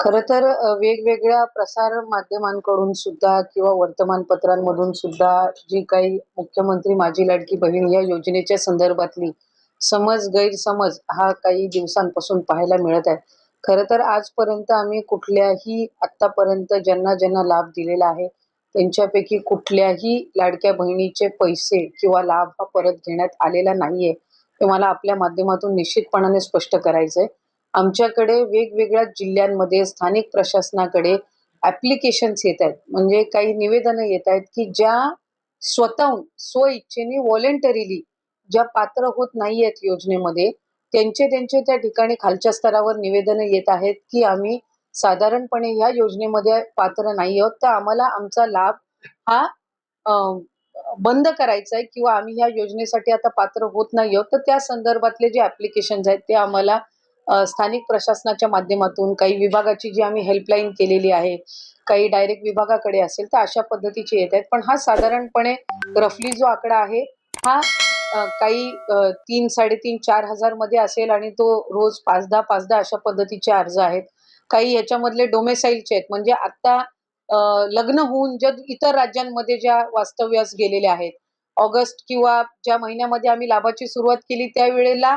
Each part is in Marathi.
खरं तर वेगवेगळ्या प्रसार माध्यमांकडून सुद्धा किंवा वर्तमानपत्रांमधून सुद्धा जी काही मुख्यमंत्री माझी लाडकी बहीण या योजनेच्या संदर्भातली समज गैरसमज हा काही दिवसांपासून पाहायला मिळत आहे. खर तर आजपर्यंत आम्ही कुठल्याही आतापर्यंत ज्यांना ज्यांना लाभ दिलेला आहे त्यांच्यापैकी कुठल्याही लाडक्या बहिणीचे पैसे किंवा लाभ हा परत घेण्यात आलेला नाहीये हे मला आपल्या माध्यमातून निश्चितपणाने स्पष्ट करायचंय. आमच्याकडे वेगवेगळ्या जिल्ह्यांमध्ये स्थानिक प्रशासनाकडे ॲप्लिकेशन्स येत आहेत. म्हणजे काही निवेदनं येत आहेत की ज्या स्वतःहून स्वइच्छेने व्हॉलेंटरीली ज्या पात्र होत नाही आहेत योजनेमध्ये त्यांचे त्यांचे त्या ठिकाणी खालच्या स्तरावर निवेदनं येत आहेत की आम्ही साधारणपणे ह्या योजनेमध्ये पात्र नाही आहोत. तर आम्हाला आमचा लाभ हा बंद करायचा आहे किंवा आम्ही ह्या योजनेसाठी आता पात्र होत नाही आहोत. तर त्या संदर्भातले जे ऍप्लिकेशन आहेत ते आम्हाला स्थानिक प्रशासनाच्या माध्यमातून काही विभागाची जी आम्ही हेल्पलाईन केलेली आहे काही डायरेक्ट विभागाकडे असेल तर अशा पद्धतीचे येत आहेत. पण हा साधारणपणे रफली जो आकडा आहे हा काही तीन साडेतीन चार हजारमध्ये असेल आणि तो रोज पाच दहा पाच दहा अशा पद्धतीचे अर्ज आहेत. काही याच्यामधले डोमेसाईलचे आहेत. म्हणजे आता लग्न होऊन ज्या इतर राज्यांमध्ये ज्या वास्तव्यास गेलेल्या आहेत ऑगस्ट किंवा ज्या महिन्यामध्ये आम्ही लाभाची सुरुवात केली त्यावेळेला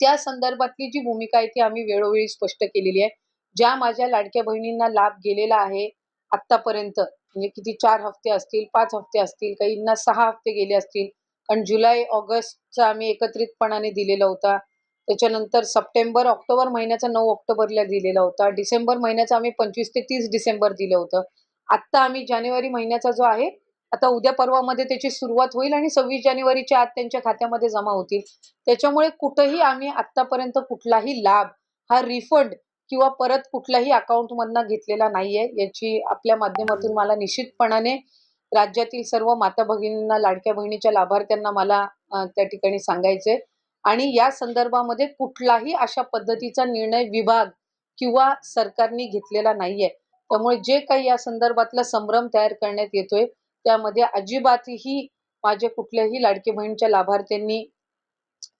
त्या संदर्भातली जी भूमिका आहे ती आम्ही वेळोवेळी स्पष्ट केलेली आहे. ज्या माझ्या लाडक्या बहिणींना लाभ गेलेला आहे आतापर्यंत म्हणजे किती चार हफ्ते असतील पाच हफ्ते असतील काहींना सहा हफ्ते गेले असतील कारण जुलै ऑगस्टचा आम्ही एकत्रितपणाने दिलेला होता. त्याच्यानंतर सप्टेंबर ऑक्टोबर महिन्याचा नऊ ऑक्टोबरला दिलेला होता. डिसेंबर महिन्याचा आम्ही पंचवीस ते तीस डिसेंबर दिलं होतं. आत्ता आम्ही जानेवारी महिन्याचा जो आहे आता उद्या परवामध्ये त्याची सुरुवात होईल आणि सव्वीस जानेवारीच्या आत त्यांच्या खात्यामध्ये जमा होतील. त्याच्यामुळे कुठंही आम्ही आतापर्यंत कुठलाही लाभ हा रिफंड किंवा परत कुठल्याही अकाउंट मधनं घेतलेला नाहीये याची आपल्या माध्यमातून मला निश्चितपणाने राज्यातील सर्व माता भगिनींना लाडक्या बहिणीच्या लाभार्थ्यांना मला त्या ठिकाणी सांगायचंय. आणि या संदर्भामध्ये कुठलाही अशा पद्धतीचा निर्णय विभाग किंवा सरकारने घेतलेला नाहीये. त्यामुळे जे काही या संदर्भातला संभ्रम तयार करण्यात येतोय त्यामध्ये अजिबातही माझे कुठल्याही लाडकी बहिणीच्या लाभार्थ्यांनी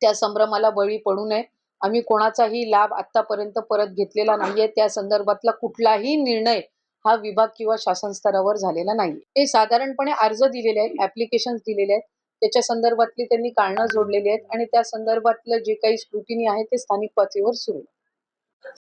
त्या संभ्रमाला बळी पडू नये. आम्ही कोणाचाही लाभ आतापर्यंत परत घेतलेला नाहीये. त्या संदर्भातला कुठलाही निर्णय हा विभाग किंवा शासन स्तरावर झालेला नाही ते साधारणपणे अर्ज दिलेले आहेत ऍप्लिकेशन दिलेले आहेत. त्याच्या संदर्भातली त्यांनी कारणं जोडलेली आहेत आणि त्या संदर्भातलं जे काही स्क्रुटिनी आहे ते स्थानिक पातळीवर सुरू आहे.